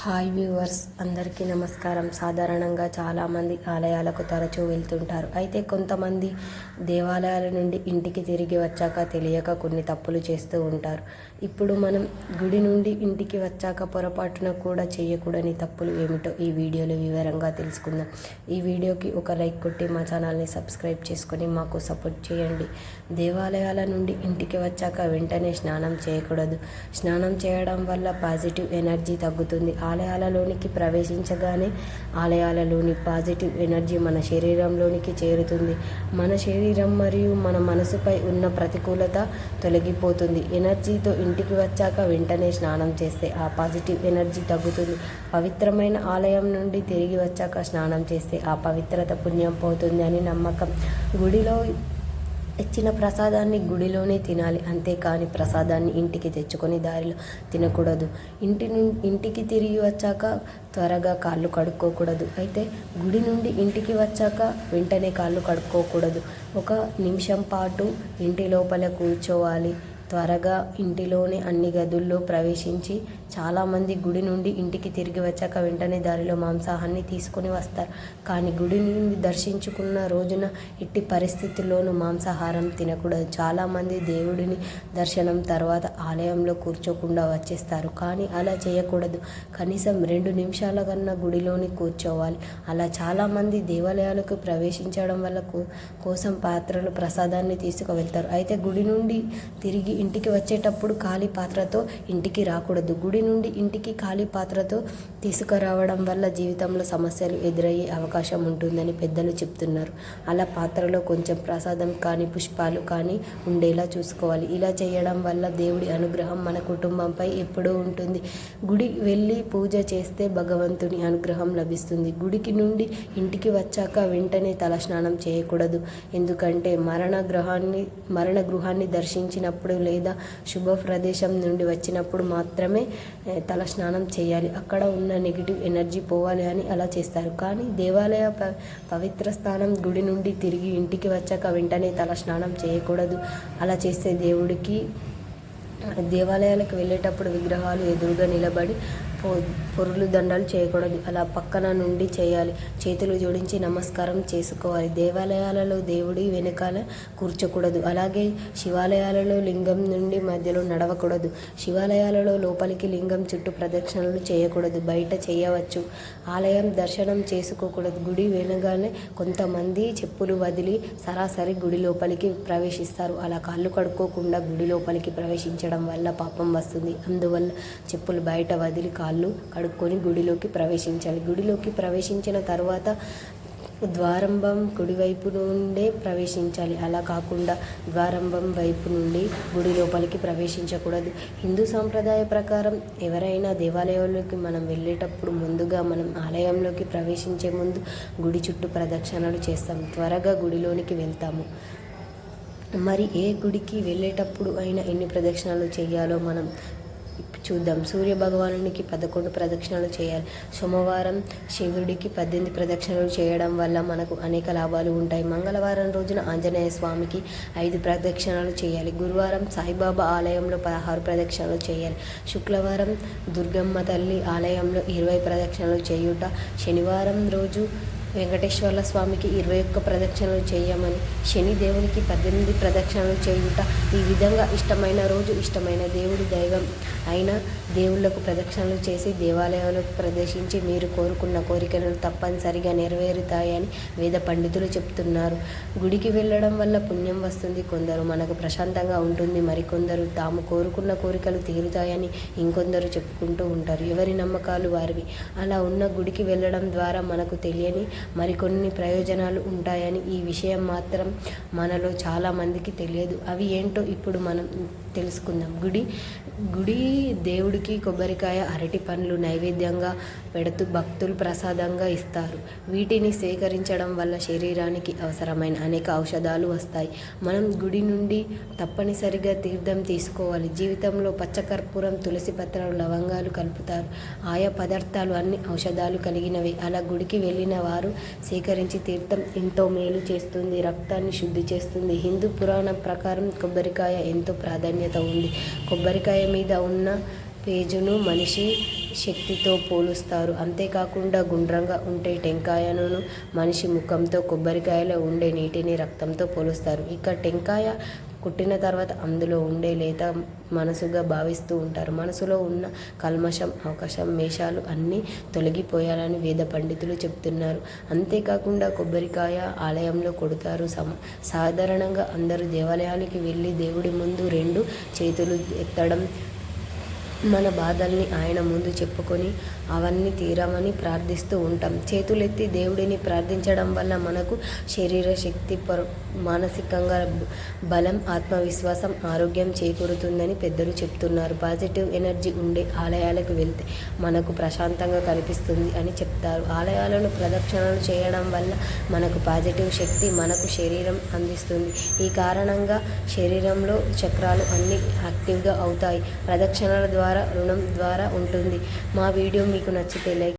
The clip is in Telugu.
హాయ్ వ్యూవర్స్ అందరికీ నమస్కారం. సాధారణంగా చాలామంది ఆలయాలకు తరచూ వెళ్తుంటారు. అయితే కొంతమంది దేవాలయాల నుండి ఇంటికి తిరిగి వచ్చాక తెలియక కొన్ని తప్పులు చేస్తూ ఉంటారు. ఇప్పుడు మనం గుడి నుండి ఇంటికి వచ్చాక పొరపాటున కూడా చేయకూడని తప్పులు ఏమిటో ఈ వీడియోలో వివరంగా తెలుసుకుందాం. ఈ వీడియోకి ఒక లైక్ కొట్టి మా ఛానల్ని సబ్స్క్రైబ్ చేసుకొని మాకు సపోర్ట్ చేయండి. దేవాలయాల నుండి ఇంటికి వచ్చాక వెంటనే స్నానం చేయకూడదు. స్నానం చేయడం వల్ల పాజిటివ్ ఎనర్జీ తగ్గుతుంది. ఆలయాలలోనికి ప్రవేశించగానే ఆలయాలలోని పాజిటివ్ ఎనర్జీ మన శరీరంలోనికి చేరుతుంది. మన శరీరం మరియు మన మనసుపై ఉన్న ప్రతికూలత తొలగిపోతుంది. ఎనర్జీతో ఇంటికి వచ్చాక వెంటనే స్నానం చేస్తే ఆ పాజిటివ్ ఎనర్జీ తగ్గుతుంది. పవిత్రమైన ఆలయం నుండి తిరిగి వచ్చాక స్నానం చేస్తే ఆ పవిత్రత పుణ్యం పోతుంది అని నమ్మకం. గుడిలో ఇచ్చిన ప్రసాదాన్ని గుడిలోనే తినాలి. అంతేకాని ప్రసాదాన్ని ఇంటికి తెచ్చుకొని దారిలో తినకూడదు. ఇంటి నుండి ఇంటికి తిరిగి వచ్చాక త్వరగా కాళ్ళు కడుక్కోకూడదు. అయితే గుడి నుండి ఇంటికి వచ్చాక వెంటనే కాళ్ళు కడుక్కోకూడదు. ఒక నిమిషం పాటు ఇంటి లోపల కూర్చోవాలి. త్వరగా ఇంటిలోనే అన్ని గదుల్లో ప్రవేశించి చాలామంది గుడి నుండి ఇంటికి తిరిగి వచ్చాక వెంటనే దారిలో మాంసాహాన్ని తీసుకొని వస్తారు. కానీ గుడి నుండి దర్శించుకున్న రోజున ఎట్టి పరిస్థితుల్లోనూ మాంసాహారం తినకూడదు. చాలామంది దేవుడిని దర్శనం తర్వాత ఆలయంలో కూర్చోకుండా వచ్చేస్తారు. కానీ అలా చేయకూడదు. కనీసం రెండు నిమిషాల కన్నా గుడిలోని కూర్చోవాలి. అలా చాలామంది దేవాలయాలకు ప్రవేశించడం వల్ల కోసం పాత్రలు ప్రసాదాన్ని తీసుకువెళ్తారు. అయితే గుడి నుండి తిరిగి ఇంటికి వచ్చేటప్పుడు ఖాళీ పాత్రతో ఇంటికి రాకూడదు. గుడి నుండి ఇంటికి ఖాళీ పాత్రతో తీసుకురావడం వల్ల జీవితంలో సమస్యలు ఎదురయ్యే అవకాశం ఉంటుందని పెద్దలు చెప్తున్నారు. అలా పాత్రలో కొంచెం ప్రసాదం కానీ పుష్పాలు కానీ ఉండేలా చూసుకోవాలి. ఇలా చేయడం వల్ల దేవుడి అనుగ్రహం మన కుటుంబంపై ఎప్పుడూ ఉంటుంది. గుడి వెళ్ళి పూజ చేస్తే భగవంతుని అనుగ్రహం లభిస్తుంది. గుడికి నుండి ఇంటికి వచ్చాక వెంటనే తలస్నానం చేయకూడదు. ఎందుకంటే మరణ గ్రహాన్ని మరణ గృహాన్ని దర్శించినప్పుడు లేదా శుభ ప్రదేశం నుండి వచ్చినప్పుడు మాత్రమే తల స్నానం చేయాలి. అక్కడ ఉన్న నెగిటివ్ ఎనర్జీ పోవాలి అని అలా చేస్తారు. కానీ దేవాలయ ప పవిత్ర స్థానం గుడి నుండి తిరిగి ఇంటికి వచ్చాక వెంటనే తల స్నానం చేయకూడదు. అలా చేస్తే దేవుడికి దేవాలయాలకు వెళ్ళేటప్పుడు విగ్రహాలు ఎదురుగా నిలబడి పొరులు దండాలు చేయకూడదు. అలా పక్కన నుండి చేయాలి. చేతులు జోడించి నమస్కారం చేసుకోవాలి. దేవాలయాలలో దేవుడి వెనకాల కూర్చోకూడదు. అలాగే శివాలయాలలో లింగం నుండి మధ్యలో నడవకూడదు. శివాలయాలలో లోపలికి లింగం చుట్టూ ప్రదక్షిణలు చేయకూడదు. బయట చేయవచ్చు. ఆలయం దర్శనం చేసుకోకూడదు. గుడి వెనగానే కొంతమంది చెప్పులు వదిలి సరాసరి గుడి లోపలికి ప్రవేశిస్తారు. అలా కాళ్ళు కడుక్కోకుండా గుడి లోపలికి ప్రవేశించడం వల్ల పాపం వస్తుంది. అందువల్ల చెప్పులు బయట వదిలి కాళ్ళు కడుక్కొని గుడిలోకి ప్రవేశించాలి. గుడిలోకి ప్రవేశించిన తర్వాత ద్వారంభం కుడివైపు నుండే ప్రవేశించాలి. అలా కాకుండా ద్వారంభం వైపు నుండి గుడి లోపలికి ప్రవేశించకూడదు. హిందూ సాంప్రదాయ ప్రకారం ఎవరైనా దేవాలయంలోకి మనం వెళ్ళేటప్పుడు ముందుగా మనం ఆలయంలోకి ప్రవేశించే ముందు గుడి చుట్టూ ప్రదక్షిణలు చేస్తాం. త్వరగా గుడిలోనికి వెళ్తాము. మరి ఏ గుడికి వెళ్ళేటప్పుడు అయినా ఎన్ని ప్రదక్షిణలు చేయాలో మనం చూద్దాం. సూర్య భగవానునికి పదకొండు ప్రదక్షిణలు చేయాలి. సోమవారం శివుడికి పద్దెనిమిది ప్రదక్షిణలు చేయడం వల్ల మనకు అనేక లాభాలు ఉంటాయి. మంగళవారం రోజున ఆంజనేయ స్వామికి ఐదు ప్రదక్షిణలు చేయాలి. గురువారం సాయిబాబా ఆలయంలో పదహారు ప్రదక్షిణలు చేయాలి. శుక్రవారం దుర్గమ్మ తల్లి ఆలయంలో ఇరవై ప్రదక్షిణలు చేయుట. శనివారం రోజు వెంకటేశ్వర్ల స్వామికి ఇరవై ఒక్క ప్రదక్షిణలు చేయమని శని దేవునికి పద్దెనిమిది ప్రదక్షిణలు చేయుట ఈ విధంగా ఇష్టమైన రోజు ఇష్టమైన దేవుడి దైవం. అయిన దేవుళ్ళకు ప్రదక్షిణలు చేసి దేవాలయాలకు ప్రదర్శించి మీరు కోరుకున్న కోరికలను తప్పనిసరిగా నెరవేరుతాయని వేద పండితులు చెప్తున్నారు. గుడికి వెళ్ళడం వల్ల పుణ్యం వస్తుంది. కొందరు మనకు ప్రశాంతంగా ఉంటుంది. మరికొందరు తాము కోరుకున్న కోరికలు తీరుతాయని ఇంకొందరు చెప్పుకుంటూ ఉంటారు. ఎవరి నమ్మకాలు వారివి. అలా ఉన్న గుడికి వెళ్ళడం ద్వారా మనకు తెలియని మరికొన్ని ప్రయోజనాలు ఉంటాయని ఈ విషయం మాత్రం మనలో చాలామందికి తెలియదు. అవి ఏంటో ఇప్పుడు మనం తెలుసుకుందాం. గుడి గుడి దేవుడికి కొబ్బరికాయ అరటి పండ్లు నైవేద్యంగా పెడుతూ భక్తులు ప్రసాదంగా ఇస్తారు. వీటిని సేకరించడం వల్ల శరీరానికి అవసరమైన అనేక ఔషధాలు వస్తాయి. మనం గుడి నుండి తప్పనిసరిగా తీర్థం తీసుకోవాలి. జీవితంలో పచ్చకర్పూరం తులసి పత్రాలు లవంగాలు కలుపుతారు. ఆయా పదార్థాలు అన్ని ఔషధాలు కలిగినవి. అలా గుడికి వెళ్ళిన వారు సేకరించి తీర్థం ఎంతో మేలు చేస్తుంది. రక్తాన్ని శుద్ధి చేస్తుంది. హిందూ పురాణం ప్రకారం కొబ్బరికాయ ఎంతో ప్రాధాన్యత ఉంది. కొబ్బరికాయ మీద ఉన్న పేజును మనిషి శక్తితో పోలుస్తారు. అంతేకాకుండా గుండ్రంగా ఉండే టెంకాయను మనిషి ముఖంతో కొబ్బరికాయలో ఉండే నీటిని రక్తంతో పోలుస్తారు. ఇక టెంకాయ కుట్టిన తర్వాత అందులో ఉండే లేత మనసుగా భావిస్తూ ఉంటారు. మనసులో ఉన్న కల్మషం అవకాశం మేషాలు అన్నీ తొలగిపోయాలని వేద పండితులు చెప్తున్నారు. అంతేకాకుండా కొబ్బరికాయ ఆలయంలో కొడతారు. సమ సాధారణంగా అందరూ దేవాలయానికి వెళ్ళి దేవుడి ముందు రెండు చేతులు ఎత్తడం మన బాధల్ని ఆయన ముందు చెప్పుకొని అవన్నీ తీరమని ప్రార్థిస్తూ ఉంటాం. చేతులెత్తి దేవుడిని ప్రార్థించడం వల్ల మనకు శరీర శక్తి పర మానసికంగా బలం ఆత్మవిశ్వాసం ఆరోగ్యం చేకూరుతుందని పెద్దలు చెప్తున్నారు. పాజిటివ్ ఎనర్జీ ఉండే ఆలయాలకు వెళ్తే మనకు ప్రశాంతంగా కనిపిస్తుంది అని చెప్తారు. ఆలయాలను ప్రదక్షిణలు చేయడం వల్ల మనకు పాజిటివ్ శక్తి మనకు శరీరం అందిస్తుంది. ఈ కారణంగా శరీరంలో చక్రాలు అన్నీ యాక్టివ్గా అవుతాయి. ప్రదక్షిణల ద్వారా రుణం ద్వారా ఉంటుంది. మా వీడియో మీకు నచ్చితే లైక్